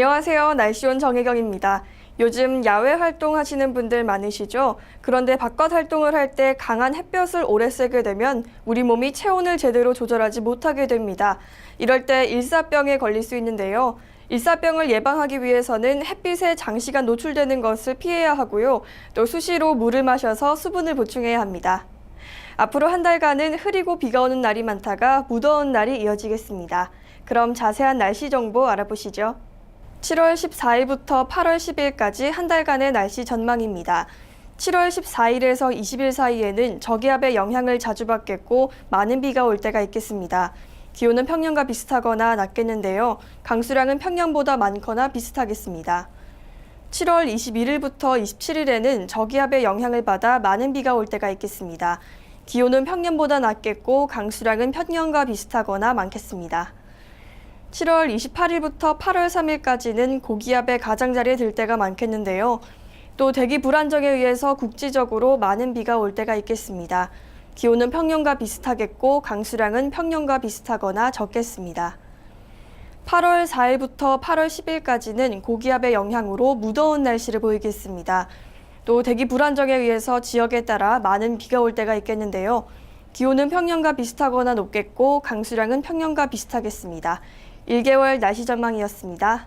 안녕하세요. 날씨온 정혜경입니다. 요즘 야외 활동하시는 분들 많으시죠? 그런데 바깥 활동을 할 때 강한 햇볕을 오래 쐬게 되면 우리 몸이 체온을 제대로 조절하지 못하게 됩니다. 이럴 때 일사병에 걸릴 수 있는데요. 일사병을 예방하기 위해서는 햇빛에 장시간 노출되는 것을 피해야 하고요. 또 수시로 물을 마셔서 수분을 보충해야 합니다. 앞으로 한 달간은 흐리고 비가 오는 날이 많다가 무더운 날이 이어지겠습니다. 그럼 자세한 날씨 정보 알아보시죠. 7월 14일부터 8월 10일까지 한 달간의 날씨 전망입니다. 7월 14일에서 20일 사이에는 저기압의 영향을 자주 받겠고 많은 비가 올 때가 있겠습니다. 기온은 평년과 비슷하거나 낮겠는데요. 강수량은 평년보다 많거나 비슷하겠습니다. 7월 21일부터 27일에는 저기압의 영향을 받아 많은 비가 올 때가 있겠습니다. 기온은 평년보다 낮겠고 강수량은 평년과 비슷하거나 많겠습니다. 7월 28일부터 8월 3일까지는 고기압의 가장자리에 들 때가 많겠는데요. 또 대기 불안정에 의해서 국지적으로 많은 비가 올 때가 있겠습니다. 기온은 평년과 비슷하겠고 강수량은 평년과 비슷하거나 적겠습니다. 8월 4일부터 8월 10일까지는 고기압의 영향으로 무더운 날씨를 보이겠습니다. 또 대기 불안정에 의해서 지역에 따라 많은 비가 올 때가 있겠는데요. 기온은 평년과 비슷하거나 높겠고 강수량은 평년과 비슷하겠습니다. 1개월 날씨 전망이었습니다.